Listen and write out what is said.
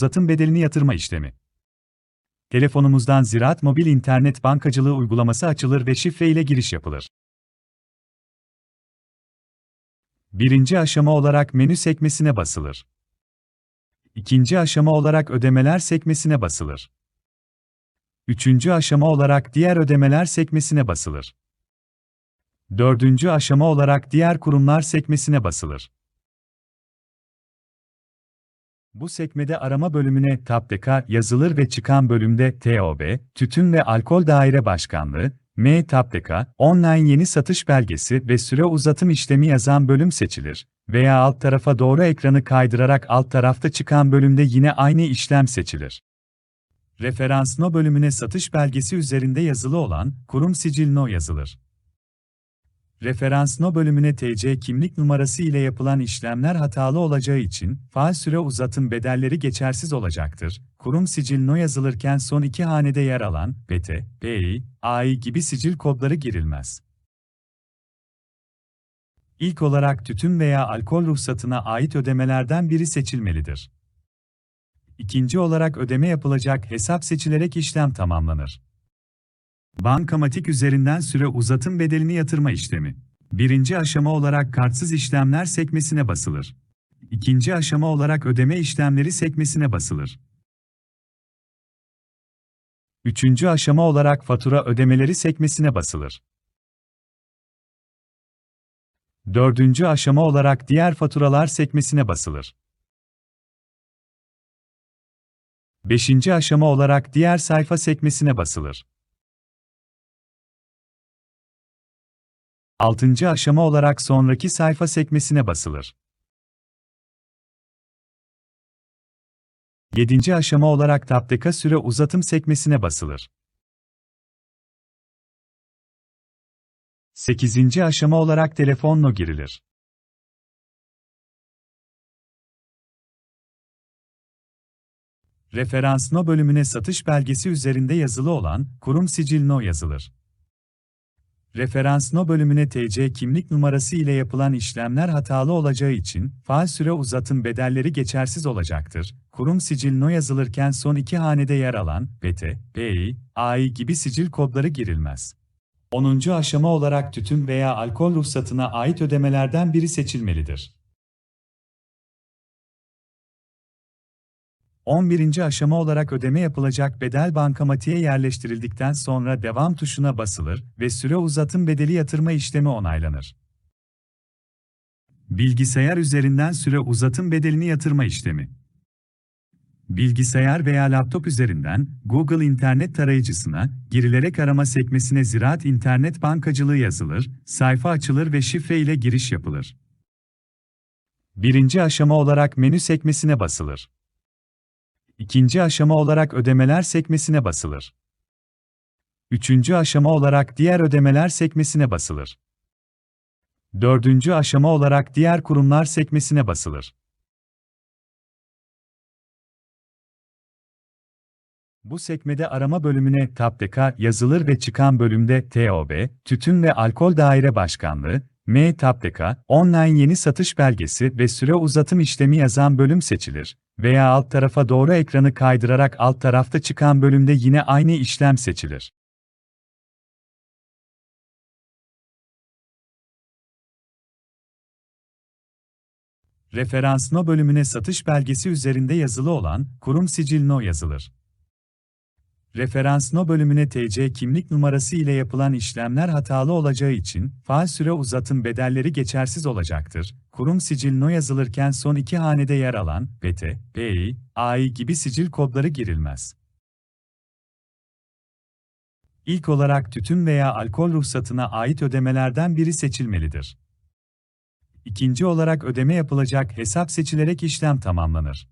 uzatım bedelini yatırma işlemi. Telefonumuzdan Ziraat Mobil İnternet Bankacılığı uygulaması açılır ve şifre ile giriş yapılır. Birinci aşama olarak menü sekmesine basılır. İkinci aşama olarak ödemeler sekmesine basılır. Üçüncü aşama olarak diğer ödemeler sekmesine basılır. Dördüncü aşama olarak diğer kurumlar sekmesine basılır. Bu sekmede arama bölümüne TAPDK yazılır ve çıkan bölümde TOB, Tütün ve Alkol Daire Başkanlığı, M TAPDK, online yeni satış belgesi ve süre uzatım işlemi yazan bölüm seçilir veya alt tarafa doğru ekranı kaydırarak alt tarafta çıkan bölümde yine aynı işlem seçilir. Referans no bölümüne satış belgesi üzerinde yazılı olan kurum sicil no yazılır. Referans no bölümüne TC kimlik numarası ile yapılan işlemler hatalı olacağı için faal süre uzatım bedelleri geçersiz olacaktır. Kurum sicil no yazılırken son iki hanede yer alan BT, BI, AI gibi sicil kodları girilmez. İlk olarak tütün veya alkol ruhsatına ait ödemelerden biri seçilmelidir. İkinci olarak ödeme yapılacak hesap seçilerek işlem tamamlanır. Bankamatik üzerinden süre uzatım bedelini yatırma işlemi. Birinci aşama olarak kartsız işlemler sekmesine basılır. İkinci aşama olarak ödeme işlemleri sekmesine basılır. Üçüncü aşama olarak fatura ödemeleri sekmesine basılır. Dördüncü aşama olarak diğer faturalar sekmesine basılır. Beşinci aşama olarak diğer sayfa sekmesine basılır. Altıncı aşama olarak sonraki sayfa sekmesine basılır. Yedinci aşama olarak tapdeka süre uzatım sekmesine basılır. Sekizinci aşama olarak telefonla girilir. Referans no bölümüne satış belgesi üzerinde yazılı olan kurum sicil no yazılır. Referans no bölümüne TC kimlik numarası ile yapılan işlemler hatalı olacağı için faal süre uzatım bedelleri geçersiz olacaktır. Kurum sicil no yazılırken son iki hanede yer alan BT, BI, AI gibi sicil kodları girilmez. 10. aşama olarak tütün veya alkol ruhsatına ait ödemelerden biri seçilmelidir. 11. aşama olarak ödeme yapılacak bedel bankamatiğe yerleştirildikten sonra devam tuşuna basılır ve süre uzatım bedeli yatırma işlemi onaylanır. Bilgisayar üzerinden süre uzatım bedelini yatırma işlemi. Bilgisayar veya laptop üzerinden Google İnternet tarayıcısına girilerek arama sekmesine Ziraat İnternet Bankacılığı yazılır, sayfa açılır ve şifre ile giriş yapılır. Birinci aşama olarak menü sekmesine basılır. İkinci aşama olarak ödemeler sekmesine basılır. Üçüncü aşama olarak diğer ödemeler sekmesine basılır. Dördüncü aşama olarak diğer kurumlar sekmesine basılır. Bu sekmede arama bölümüne TAPDK yazılır ve çıkan bölümde TOB, Tütün ve Alkol Daire Başkanlığı, M TAPDK, online yeni satış belgesi ve süre uzatım işlemi yazan bölüm seçilir veya alt tarafa doğru ekranı kaydırarak alt tarafta çıkan bölümde yine aynı işlem seçilir. Referans no bölümüne satış belgesi üzerinde yazılı olan kurum sicil no yazılır. Referans no bölümüne TC kimlik numarası ile yapılan işlemler hatalı olacağı için faal süre uzatım bedelleri geçersiz olacaktır. Kurum sicil no yazılırken son iki hanede yer alan BT, BI, AI gibi sicil kodları girilmez. İlk olarak tütün veya alkol ruhsatına ait ödemelerden biri seçilmelidir. İkinci olarak ödeme yapılacak hesap seçilerek işlem tamamlanır.